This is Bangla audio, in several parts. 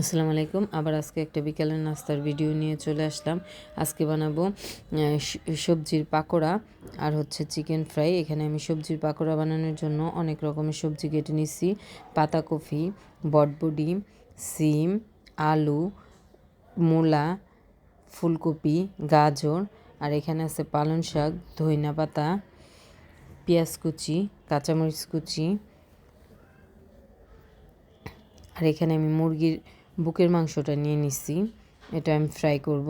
আসসালামু আলাইকুম। আবার আজকে একটা বিকেলের নাস্তার ভিডিও নিয়ে চলে আসলাম। আজকে বানাবো সবজির পাকোড়া আর হচ্ছে চিকেন ফ্রাই। এখানে আমি সবজির পাকোড়া বানানোর জন্য অনেক রকমের সবজি কেটে নিচ্ছি পাতাকপি, বটবডি, সিম, আলু, মূলা, ফুলকপি, গাজর, আর এখানে আছে পালং শাক, ধইনা পাতা, পেঁয়াজ কুচি, কাঁচামরিচ কুচি। আর এখানে আমি মুরগির বুকের মাংসটা নিয়ে নিচ্ছি। এটা আমি ফ্রাই করব।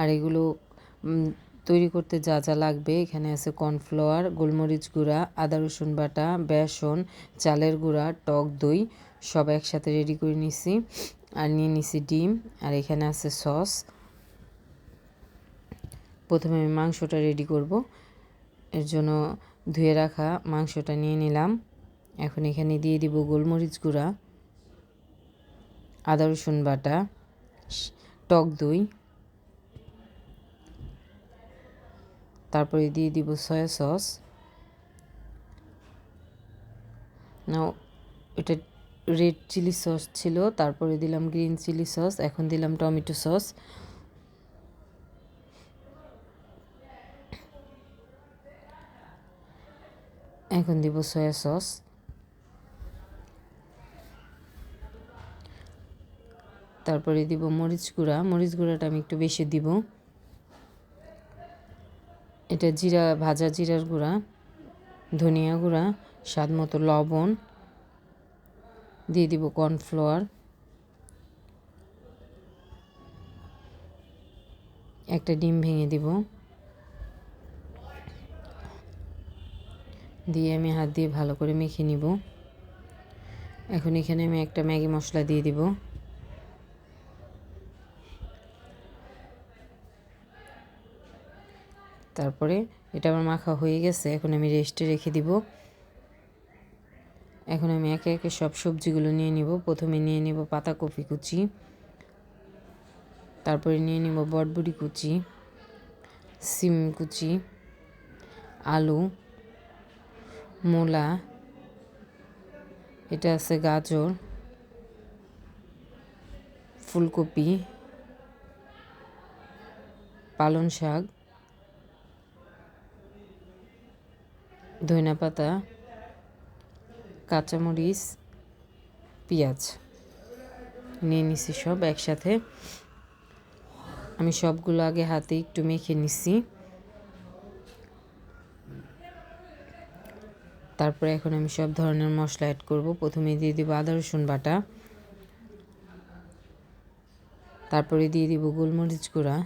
আর এগুলো তৈরি করতে যা যা লাগবে, এখানে আছে কর্নফ্লাওয়ার, গোলমরিচ গুঁড়া, আদা রসুন বাটা, বেসন, চালের গুঁড়া, টক দই, সব একসাথে রেডি করে নিছি আর নিয়ে নিছি ডিম, আর এখানে আছে সস। প্রথমে আমি মাংসটা রেডি করব। এর জন্য ধুয়ে রাখা মাংসটা নিয়ে নিলাম। এখন এখানে দিয়ে দিব গোলমরিচ গুঁড়া, আদা রসুন বাটা, টক দই, তারপরে দিয়ে দিব সয়া সস। না এটা রেড চিলি সস ছিল, তারপরে দিলাম গ্রিন চিলি সস, এখন দিলাম টমেটো সস। এখন দিব সয়া সস। তারপরে দিব মরিচ গুঁড়া। মরিচ গুঁড়াটা আমি একটু বেশি দিব। এটা জিরা, ভাজা জিরার গুঁড়া, ধনিয়া গুঁড়া, স্বাদ মতো লবণ দিয়ে দিব কর্নফ্লাওয়ার। একটা ডিম ভেঙে দিব। দিয়ে আমি হাত দিয়ে ভালো করে মেখে নিব। এখন এখানে আমি একটা ম্যাগি মশলা দিয়ে দিব। তারপরে এটা আমার মাখা হয়ে গেছে, এখন আমি রেস্টে রেখে দিব। এখন আমি একে একে সব সবজিগুলো নিয়ে নিব। প্রথমে নিয়ে নিব পাতাকপি কুচি, তারপরে নিয়ে নিব বটবুড়ি কুচি, সিম কুচি, আলু, মূলা, এটা আছে গাজর, ফুলকপি, পালং শাক ধনিয়া পাতা কাঁচামরিচ, পেঁয়াজ নিয়ে নিছি সব একসাথে। আমি সবগুলো আগে হাতে একটু মেখে নিছি। তারপরে এখন আমি সব ধরনের মশলা অ্যাড করব। প্রথমে দিয়ে দিব আদা, রসুন বাটা। তারপরে দিয়ে দিব গোলমরিচ গুঁড়া।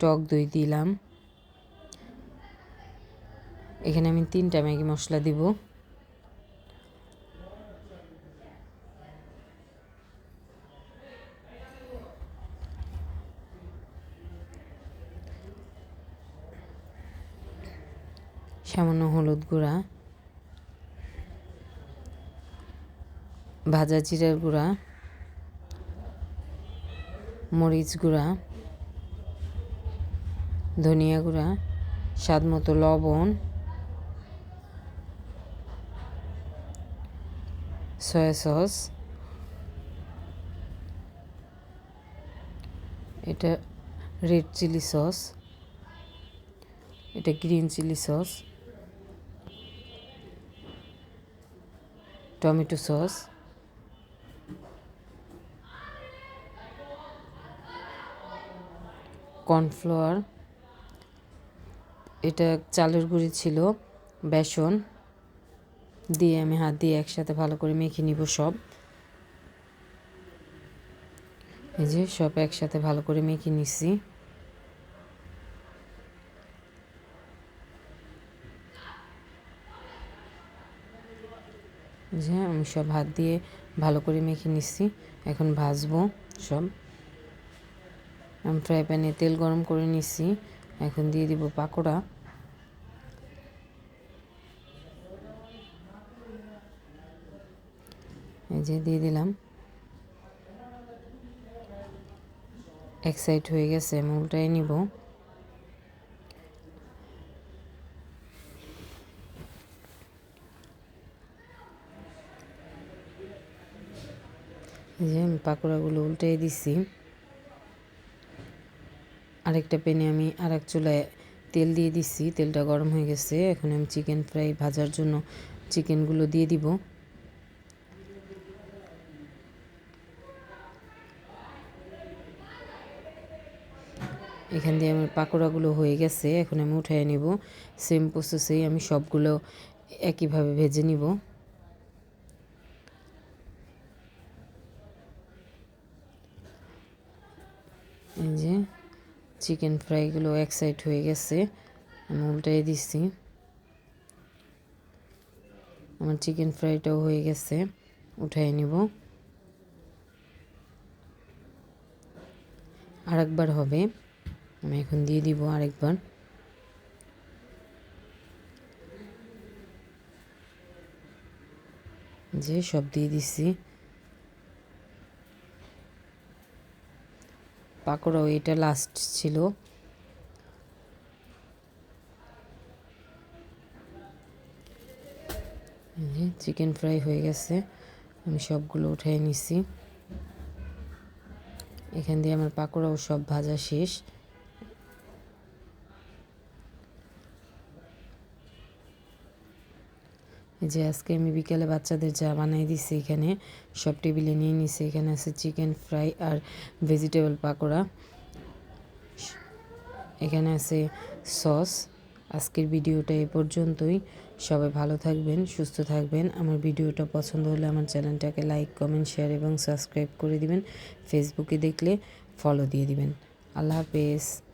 টক দই দিলাম। এখানে আমি তিনটা ম্যাগি মশলা দিব। সামান্য হলুদ গুঁড়া। ভাজা জিরার গুঁড়া। মরিচ গুঁড়া। ধনিয়া গুঁড়া। স্বাদ মতো লবণ। সয়া সস এটা রেড চিলি সস এটা green chilli sauce tomato sauce cornflour এটা চালের গুঁড়ি ছিল বেসন দিয়ে আমি হাত দিয়ে একসাথে ভালো করে মেখে নিব সব। এই যে সব একসাথে ভালো করে মেখে নিছি। যে আমি সব হাত দিয়ে ভালো করে মেখে নিচ্ছি এখন ভাজবো সব। আমি ফ্রাই প্যানে তেল গরম করে নিচ্ছি এখন দিয়ে দিব পাকোড়া। এই যে দিয়ে দিলাম। এক সাইড হয়ে গেছে, আমি নিব। যে আমি পাকোড়াগুলো উল্টে দিছি। আরেকটা প্যানে আমি আর এক চুলায় তেল দিয়ে দিছি, তেলটা গরম হয়ে গেছে। এখন আমি চিকেন ফ্রাই ভাজার জন্য চিকেনগুলো দিয়ে দিব। এখান দিয়ে আমার পাকোড়াগুলো হয়ে গেছে, এখন আমি উঠাই নিব। সেম প্রসেসেই আমি সবগুলো একইভাবে ভেজে নিব। এই যে চিকেন ফ্রাইগুলো এক সাইড হয়ে গেছে, আমি উল্টাই দিচ্ছি আমার চিকেন ফ্রাইটাও হয়ে গেছে উঠাই নিব। আরেকবার হবে। আমি এখন দিয়ে দিব আরেকবার। যে সব দিয়ে দিচ্ছি পাকোড়াও এটা লাস্ট ছিল। চিকেন ফ্রাই হয়ে গেছে। আমি সবগুলো উঠাই নিছি। এখান দিয়ে আমার পাকোড়াও সব ভাজা শেষ। যে আজকে আমি বিকেলে বাচ্চাদের যা বানাই দিছি এখানে, সব টেবিলে নিয়ে নিছি। এখানে আছে চিকেন ফ্রাই আর ভেজিটেবল পাকোড়া। এখানে আছে সস। আজকের ভিডিওটা এ পর্যন্তই। সবাই ভালো থাকবেন, সুস্থ থাকবেন। আমার ভিডিওটা পছন্দ হলে আমার চ্যানেলটাকে লাইক, কমেন্ট, শেয়ার এবং সাবস্ক্রাইব করে দিবেন। ফেসবুকে দেখলে ফলো দিয়ে দিবেন। আল্লাহ হাফেজ।